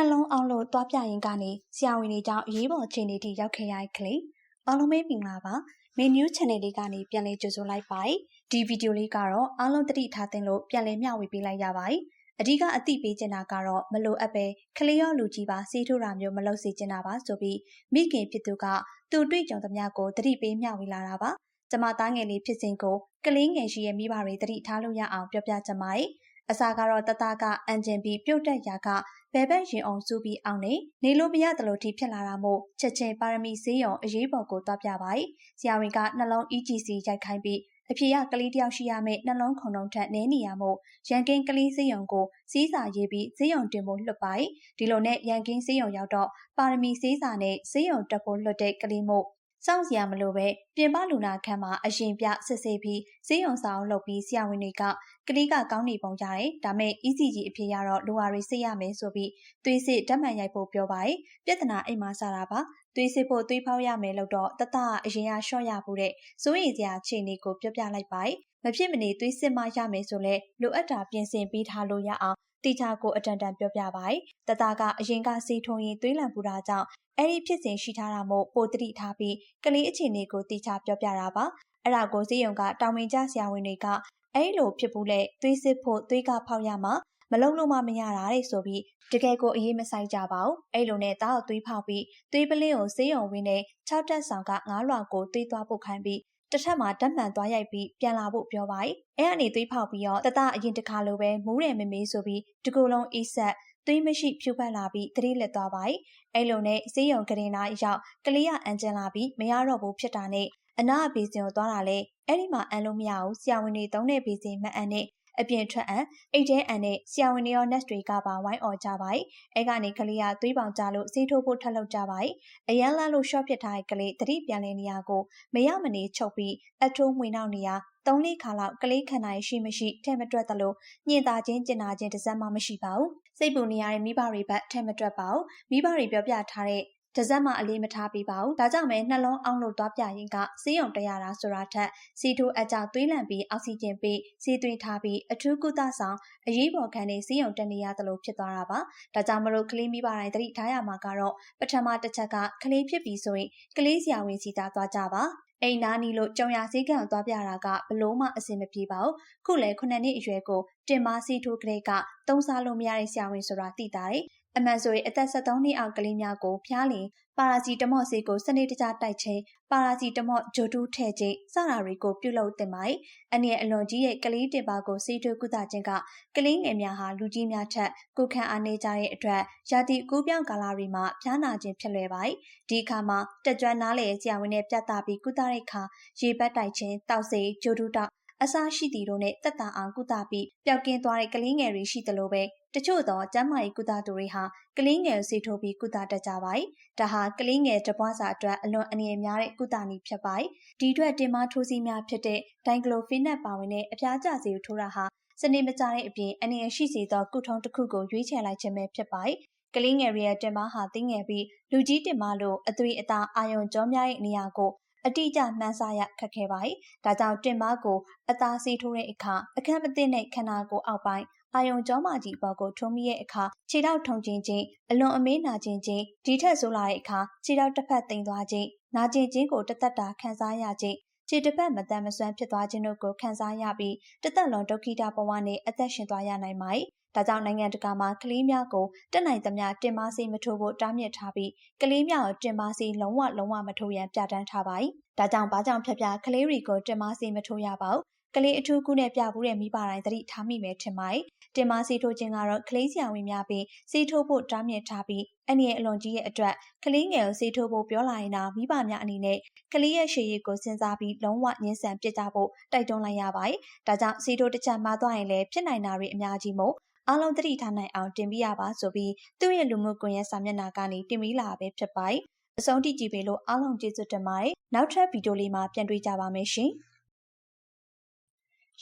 နှလုံးအောင်လို့တွားပြရင်ကနေဆရာဝန်တွေကြောင့်အရေးပေါ်အခြေအနေထိရောက်ခဲ့ရတဲ့ကလေးအားလုံးပဲမင်္ဂလာပါမင်း new channel လေးကနေပြန်လည်ကြိုဆိုလိုက်ပါတယ်ဒီဗီဒီယိုလေးကတော့အားလုံးသတိထားသင့်လို့ပြန်လည်မျှဝေပေးလိုက်ရပါတယ်အဓိကအသိပေးချင်တာကတော့မလိုအပ်ပဲကလေးရောလူကြီးပါစီးထိုးတာမျိုးမလုပ်စေချင်တာပါဆိုပြီးမိခင်ဖြစ်သူကသူတွေ့ကြုံသမျှကိုသတိပေးမျှဝေလာတာပါကျမသားငယ်လေးဖြစ်စဉ်ကိုကလေးငယ်ရှိရဲ့မိဘတွေသတိထားလို့ရအောင်ပြောပြချင်ပါတယ်အစာကတော့တတကအန်ဂျင်ပြီးပြုတ်တက်ရာက ဘဲဘက်ရင်အောင်စူးပြီးအောင်နေနေလို့မရသလိုထိဖြစ်လာတာမို့ချက်ချင်းပါရမီဆေးရုံအရေးပေါ်ကိုတွားပြပါတယ်။ဆရာဝန်ကနှလုံး EGC ရိုက်ခိုင်းပြီးအဖေကကလေးတယောက်ရှိရမယ့်နှလုံးခုန်လုံးထက်နည်းနေရမို့ရန်ကင်းကလေးဆေးရုံကိုစီးစာရေးပြီးဆေးရုံတင်ဖို့လွှတ်ပါတယ်။ဒီလိုနဲ့ရန်ကင်းဆေးရုံရောက်တော့ပါရမီဆေးစာနဲ့ဆေးရုံတက်ဖို့လွှတ်တဲ့ကလေးမို့ စောင့်စရာမလိုပဲပြင်ပလူနာခန်းမှာအရင်ပြစစ်ဆေးပြီးဈေးရုံဆောင်လုပ်ပြီးဆရာဝန်တွေကကလေးကကောင်းနေပုံရတယ်ဒါမဲ့ ECG အဖြစ်ရတော့လူဟာတွေစစ်ရမယ်ဆိုပြီးသွေးစစ်ဓာတ်မှန်ရိုက်ဖို့ပြောပါတယ်ပြဿနာအိမ်မှာစတာပါသွေးစစ်ဖို့သွေးဖောက်ရမယ်လို့တော့တတအရင်ကရှော့ရဖို့တဲ့စိုးရိမ်စရာအခြေအနေကိုပြောပြလိုက်ပါတယ်မဖြစ်မနေသွေးစစ်မှရမယ်ဆိုလဲလိုအပ်တာပြင်ဆင်ပေးထားလို့ရအောင်တီချာကိုအတန်တန်ပြောပြပါတယ်တတကအရင်ကစီထုံရင်သွေးလံပူတာကြောင့် အဲ့ဒီဖြစ်စဉ်ရှိထားတာမို့ပိုတိထားပြီးကလေးအခြေအနေကိုတိကျပြောပြတာပါအဲ့ဒါကိုဈေးရုံကတောင်ဝင်ကြဆရာဝန်တွေကအဲ့လိုဖြစ်ဘူးလေသွေးစစ်ဖို့သွေးကဖောက်ရမှာမလုံလို့မှမရတာတဲ့ဆိုပြီးတကယ်ကိုအေးမဆိုင်ကြပါဘူးအဲ့လိုနဲ့တားကိုသွေးဖောက်ပြီးသွေးပလင်းကိုဈေးရုံဝင်းနဲ့6တက်ဆောင်ကငါးလွှာကိုသွေးသွားဖို့ခိုင်းပြီးတစ်ထပ်မှာဓာတ်မှန်သွားရိုက်ပြီးပြန်လာဖို့ပြောပါတယ်။အဲ့ကနေသွေးဖောက်ပြီးတော့တတအရင်တခါလိုပဲမူးတယ်မမေးဆိုပြီးတကူလုံးအေးဆက် သွေးမရှိဖြူဖက်လာပြီးတတိလက်သွားပါ။အဲ့လိုနဲ့စေးရုံကရင်နာရောက်ကလေးရအန်ကျန်လာပြီးမရတော့ဘူးဖြစ်တာနဲ့အနာအဘေးစင်ကိုသွားတာလေအဲ့ဒီမှာအန်လို့မရဘူးဆရာဝန်တွေသုံးတဲ့ဘေးစင်မအန်နဲ့အပြင်ထွက်အံအိတ်ထဲအန်နဲ့ဆရာဝန်တွေရော nurse တွေကပါဝိုင်းអော်ကြပါ යි အဲကနေကလေးကသွေးပေါင်ကြလို့စေးထိုးဖို့ထပ်လုပ်ကြပါ යි အရန်လာလို့ short ဖြစ်ထားတဲ့ကလေးတတိပြန်လည်နေရကိုမရမနေချုပ်ပြီးအထိုးမှွေနောက်နေရသုံးလေးခါလောက်ကလေးခန္ဓာရှိမရှိထဲမတွက်သလိုညင်သာခြင်းကျင်နာခြင်းတစ်စက်မှမရှိပါဘူး စိတ်ပူနေရတဲ့မိဘတွေဘက်ထဲမတွက်ပါဘူးမိဘတွေပြောပြထားတဲ့ တစက်မှအလေးမထားပေးပါဘူး။ဒါကြောင့်မဲနှလုံးအောင်းလို့သွားပြရင်ကဆေးရုံတရတာဆိုတာထက်စီထိုအကြောက်သွေးလန့်ပြီးအောက်ဆီဂျင်ပေးစီးသွင်းထားပြီးအထူးကုသဆောင်အရေးပေါ်ခံနေဆေးရုံတက်နေရသလိုဖြစ်သွားတာပါ။ဒါကြောင့်မလို့ကလေးမိဘတိုင်းတတိထားရမှာကတော့ပထမတစ်ချက်ကကလေးဖြစ်ပြီးဆိုရင်ကလေးဆရာဝန်စီသားသွားကြပါ။အိမ်နာနီလို့ကြုံရစည်းကံသွားပြတာကဘလို့မှအဆင်မပြေပါဘူးခုလေခုနှစ်နှစ်အရွယ်ကိုတင်မစီထိုးကလေးကတုံးစားလို့မရတဲ့ဆရာဝန်ဆိုတာသိတာတယ် အမှန်ဆိုရင်အသက်73နှစ်အောက်ကလေးများကိုဖျားလင်ပါရာစီတမော့ဆေးကိုစနစ်တကျတိုက်ခြင်းပါရာစီတမော့ဂျိုတူးထည့်ခြင်းစတာတွေကိုပြုလုပ်သင့်ပါတယ်။အနည်းအလွန်ကြီးရဲ့ကလေးတင်ပါကိုဆေးထွေးကုသခြင်းကကလေးငယ်များဟာလူကြီးများထက်ကိုခံအားနေကြတဲ့အတွက်ရာသီကူးပြောင်းကာလတွေမှာဖျားနာခြင်းဖြစ်လွယ်ပါတယ်။ဒီအခါမှာတက်ကြွနားလေဆရာဝန်နဲ့ပြသပြီးကုသတဲ့အခါရေပတ်တိုက်ခြင်းတောက်ဆေးဂျိုတူးတောက်အစားရှိသည်တို့နဲ့တက်တာအောင်ကုသပြီးပျောက်ကင်းသွားတဲ့ကလေးငယ်တွေရှိသလိုပဲ တချို့သောကျန်းမာရေးကုသသူတွေဟာကလေးငယ်ဆေးထိုးပြီးကုသတတ်ကြပါတယ်။ဒါဟာကလေးငယ်တပွားစာအတွက်အလွန်အနေအများတဲ့ကုသနည်းဖြစ်ပါတယ်။ဒီအတွက်တင်မထိုးစီးများဖြစ်တဲ့ဒိုင်ဂလိုဖီနက်ပါဝင်တဲ့အဖျားကျဆေးကိုထိုးတာဟာစနေမကြတဲ့အပြင်အနေရရှိစေသောကုထုံးတစ်ခုကိုရွေးချယ်လိုက်ခြင်းပဲဖြစ်ပါတယ်။ကလေးငယ်ရဲ့တင်မဟာသိငယ်ပြီးလူကြီးတင်မလို့အသွေးအသားအာယုံကြောများရဲ့နေရာကိုအတိအကျမှန်းဆရခက်ခဲပါတယ်။ဒါကြောင့်တင်မကိုအသားစီးထိုးတဲ့အခါအခက်မသိတဲ့ခန္ဓာကိုယ်အောက်ပိုင်း အာယုံကြောမာကြီးပေါ်ကိုထုံးမိတဲ့အခါခြေထောက်ထုံခြင်းချင်းအလွန်အမေးနာခြင်းချင်းဒီထက်ဆိုလာတဲ့အခါခြေထောက်တစ်ဖက်တိမ်သွားခြင်းနာကျင်ခြင်းကိုတသက်တာခံစားရခြင်းခြေတစ်ဖက်မတန်မဆွမ်းဖြစ်သွားခြင်းတို့ကိုခံစားရပြီးတသက်လုံးဒုက္ခိတဘဝနဲ့အသက်ရှင်သွားရနိုင်ပါတယ်။ဒါကြောင့်နိုင်ငံတကာမှာကလေးများကိုတက်နိုင်သမျှတင်မဆေးမထိုးဖို့တားမြစ်ထားပြီးကလေးများကိုတင်မဆေးလုံးဝလုံးဝမထိုးရန်ပြဋ္ဌာန်းထားပါတယ်။ဒါကြောင့်ဘာကြောင့်ဖြတ်ပြကလေးတွေကိုတင်မဆေးမထိုးရပါဘူး။ ကလေးအထူးကုနဲ့ပြဘူးတဲ့မိဘတိုင်းသတိထားမိမယ်ထင်ပါတယ်။တင်မဆေးထိုးခြင်းကတော့ကလေးဆရာဝန်များပြီးဆေးထိုးဖို့တားမြစ်ထားပြီးအနည်းအလွန်ကြီးရဲ့အတွက်ကလေးငယ်ကိုဆေးထိုးဖို့ပြောလာရင်တော့မိဘများအနေနဲ့ကလေးရဲ့ရှေ့ရည်ကိုစဉ်းစားပြီးလုံးဝညှင်းဆန်ပြစ်ကြဖို့တိုက်တွန်းလိုက်ရပါတယ်။ဒါကြောင့်ဆေးထိုးတစ်ချက်မှားသွားရင်လည်းဖြစ်နိုင်တာတွေအများကြီးမို့အားလုံးသတိထားနိုင်အောင်တင်ပြရပါဆိုပြီးသူ့ရဲ့လူမှုကွန်ရက်စာမျက်နှာကနေတင်ပြလာပဲဖြစ်ပါတယ်။အဆုံးထိကြည့်ပေးလို့အားလုံးကျေးဇူးတင်ပါတယ်။နောက်ထပ်ဗီဒီယိုလေးမှာပြန်တွေ့ကြပါမယ်ရှင်။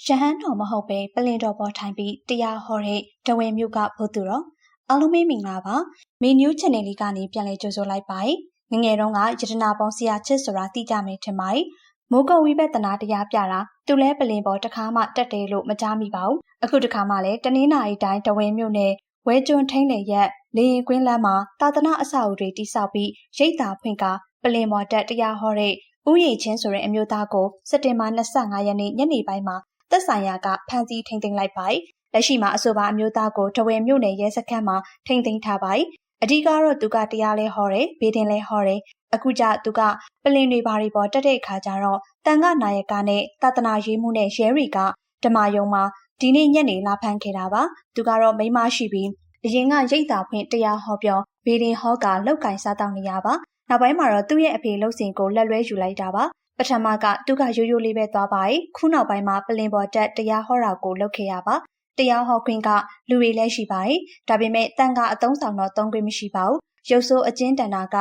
ရဟန်းတော်မဟုတ်ပဲပလင်တော်ပေါ်ထိုင်ပြီးတရားဟောတဲ့ဒဝဲမျိုးကဘုသူတော်အားလုံးမင်္ဂလာပါ။မေနျူး channel လေးကနေပြန်လည်ကြိုဆိုလိုက်ပါတယ်။ငငယ်တုန်းကယတနာပေါင်းဆရာချစ်ဆိုတာသိကြမယ်ထင်ပါတယ်။မိုးကုတ်ဝိပဿနာတရားပြတာသူလဲပလင်ပေါ်တခါမှတက်တယ်လို့မကြားမိပါဘူး။အခုတခါမှလည်းတနင်္လာရီတိုင်းတဝဲမြို့နယ်ဝဲကျွန်းထိန်လေရက်လေရင်ကွင်းလမ်းမှာတာသနာအဆောက်အဦတွေတိစောက်ပြီးရိတ်တာဖွင့်ကပလင်မော်တက်တရားဟောတဲ့ဥယျာဉ်ချင်းဆိုတဲ့အမျိုးသားကိုစက်တင်ဘာ25ရက်နေ့ညနေပိုင်းမှာ သက်ဆိုင်ရာကဖမ်းဆီးထိန်သိမ်းလိုက်ပါတယ်။လက်ရှိမှာအဆိုပါအမျိုးသားကိုတဝယ်မြို့နယ်ရဲစခန်းမှာထိန်သိမ်းထားပါတယ်။အဓိကတော့သူကတရားလဲဟောတယ်၊ဘေးတင်လဲဟောတယ်။အခုကျသူကပလင်တွေဘာတွေပေါ်တက်တဲ့အခါကျတော့တန်ခနာယကနဲ့တာသနာရေးမှုနဲ့ရဲတွေကဓမာယုံမှာဒီနေ့ညနေလာဖမ်းခဲ့တာပါ။သူကတော့မိမရှိပြီးအရင်ကရိတ်တာဖွင့်တရားဟောပြောဘေးတင်ဟောကလောက်ကင်စားတောင်းနေရပါ။နောက်ပိုင်းမှာတော့သူ့ရဲ့အဖေလှုပ်စင်ကိုလက်လွဲယူလိုက်တာပါ ပထမကသူကရိုးရိုးလေးပဲသွားပါ යි ခုနောက်ပိုင်းမှာပလင်ပေါ်တက်တရားဟောတာကိုလုပ်ခဲ့ရပါတရားဟောခွင့်ကလူတွေလည်းရှိပါ යි ဒါပေမဲ့တန်ကအတုံးဆောင်တော့သုံးခွင့်မရှိပါဘူးရုပ်ဆိုးအကျဉ်းတန်တာက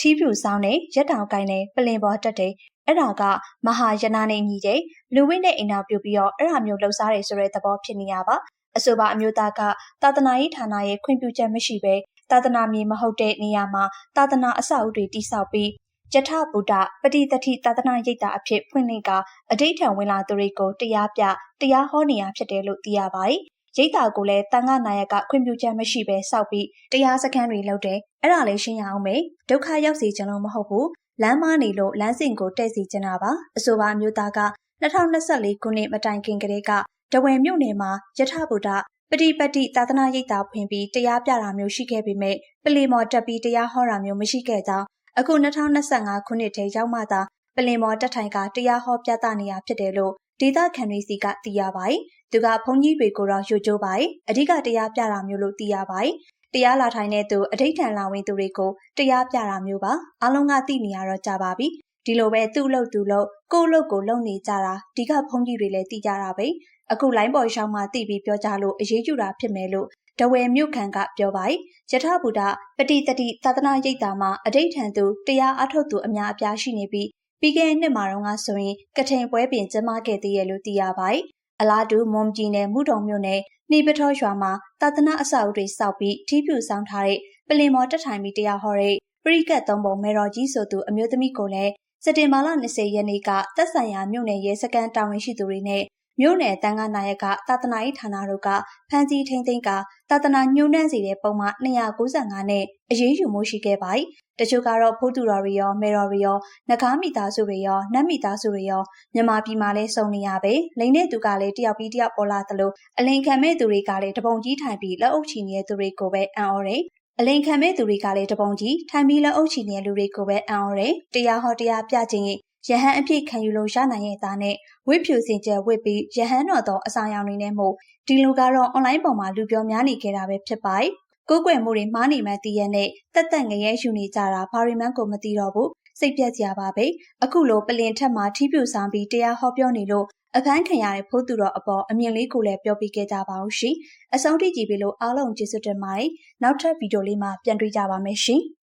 ထီးဖြူဆောင်နဲ့ရက်တောင်ကိုင်းနဲ့ပလင်ပေါ်တက်တယ်အဲ့ဒါကမဟာယနာနေညီတဲ့လူဝိနဲ့အိမ်နာပြုတ်ပြီးတော့အဲ့ဒါမျိုးလှုပ်ရှားတယ်ဆိုတဲ့သဘောဖြစ်နေရပါအဆိုပါအမျိုးသားကသာသနာရေးဌာနရဲ့ခွင့်ပြုချက်မရှိဘဲသာသနာမြေမဟုတ်တဲ့နေရာမှာသာသနာအဆောက်အဦတွေတိစောက်ပြီး ယထဗုဒ္ဓပฏิတတိသာသနာရိပ်တာအဖြစ်ဖွင့်လှစ်ကအဋိဌံဝင်လာသူတွေကိုတရားပြတရားဟောနေရဖြစ်တယ်လို့သိရပါတယ်။ရိပ်တာကိုလည်းတန်ခနာယကခွင့်ပြုချက်မရှိဘဲစောက်ပြီးတရားစခန်းတွေလုပ်တယ်။အဲ့ဒါလည်းရှင်းရအောင်မေ။ဒုက္ခရောက်စေချင်လို့မဟုတ်ဘူး။လမ်းမနေလို့လမ်းစဉ်ကိုတဲ့စီချင်တာပါ။အဆိုပါမျိုးသားက2024ခုနှစ်မတိုင်ခင်ကလေးကတဝယ်မြို့နယ်မှာယထဗုဒ္ဓပฏิပတ်တိသာသနာရိပ်တာဖွင့်ပြီးတရားပြတာမျိုးရှိခဲ့ပေမဲ့ပလီမော်တက်ပြီးတရားဟောတာမျိုးမရှိခဲ့ကြောင်း အခု2025ခုနှစ်ထဲရောက်မှသာပလင်မော်တက်ထိုင်ကတရားဟောပြသနေရဖြစ်တယ်လို့ဒေသခံတွေစီကသိရပါတယ်။သူကဘုန်းကြီးတွေကိုတော့ယူကြိုးပါတယ်။အဓိကတရားပြတာမျိုးလို့သိရပါတယ်။တရားလာထိုင်တဲ့သူအဋိဌံလာဝင်သူတွေကိုတရားပြတာမျိုးပါ။အားလုံးကသိနေရတော့ကြပါပြီ။ဒီလိုပဲသူ့လို့သူလို့ကို့လို့ကိုလုံနေကြတာဒီကဘုန်းကြီးတွေလည်းသိကြတာပဲ။အခုလိုင်းပေါ်ရှောင်းမှသိပြီးပြောကြလို့အရေးယူတာဖြစ်မယ်လို့ တဝယ်မြို့ခံကပြောပါတယ်ယထဗုဒ္ဓပတိတတိသာသနာရိပ်တာမှာအဋိဌံသူတရားအထုတ်သူအများအပြားရှိနေပြီးပြီးခဲ့တဲ့နှစ်မှာတော့ဆိုရင်ကထိန်ပွဲပြင်ကျင်းပခဲ့သေးရဲ့လို့သိရပါတယ်အလားတူမွန်ပြည်နယ်မှုတုံမြို့နယ်နှိပထောရွာမှာသာသနာအဆောက်အဦတွေစောက်ပြီးထီးဖြူဆောင်ထားတဲ့ပလင်မော်တက်ထိုင်ပြီးတရားဟောတဲ့ပရိကတ်သုံးပုံမေတော်ကြီးဆိုသူအမျိုးသမီးကိုလည်းစက်တင်ဘာလ20ရက်နေ့ကသက်ဆိုင်ရာမြို့နယ်ရဲစခန်းတာဝန်ရှိသူတွေနဲ့ မြို့နယ်တန်ခါနာယကသာသနာရေးဌာနတို့ကဖမ်းဆီးထိန်းသိမ်းကသာသနာညှို့နှံ့စေတဲ့ပုံမှန်295နဲ့အရေးယူမှုရှိခဲ့ပါတယ်။တချို့ကတော့ဖိုးတူတော်တွေရောမေတော်တွေရောငကားမိသားစုတွေရောနတ်မိသားစုတွေရောမြန်မာပြည်မှာလဲစုံနေရပဲ။လိန်တဲ့သူကလည်းတယောက်ပြီးတယောက်ပေါ်လာသလိုအလင်ခံမဲ့သူတွေကလည်းတပုံကြီးထိုင်ပြီးလက်အုပ်ချီနေတဲ့သူတွေကိုပဲအံ့ဩတယ်။အလိန်ခံမဲ့သူတွေကလည်းတပုံကြီးထိုင်ပြီးလက်အုပ်ချီနေတဲ့လူတွေကိုပဲအံ့ဩတယ်။တရားဟောတရားပြခြင်း ရဟန်းအဖြစ်ခံယူလို့ရနိုင်ရဲ့သားနဲ့ဝိဖြူစင်ကြယ်ဝစ်ပြီးရဟန်းတော်သောအဆောင်ရောင်တွေနဲ့မို့ဒီလူကတော့အွန်လိုင်းပေါ်မှာလူပြောများနေခဲ့တာပဲဖြစ်ပါတယ်။ကိုးကွယ်မှုတွေမှားနေမှတည်ရတဲ့တက်တက်ငရဲယူနေကြတာဘာရီမန်ကိုမသိတော့ဘူးစိတ်ပြက်စရာပါပဲ။အခုလိုပလင်ထက်မှာထီးပြူဆောင်ပြီးတရားဟောပြောနေလို့အဖမ်းခံရတဲ့ဖိုးသူတော်အပေါ်အမြင်လေးကိုလည်းပြောပြခဲ့ကြပါဦးရှင်။အဆုံးထိကြည့်ပြီးလို့အားလုံးကျေးဇူးတင်ပါတယ်။နောက်ထပ်ဗီဒီယိုလေးမှာပြန်တွေ့ကြပါမယ်ရှင်။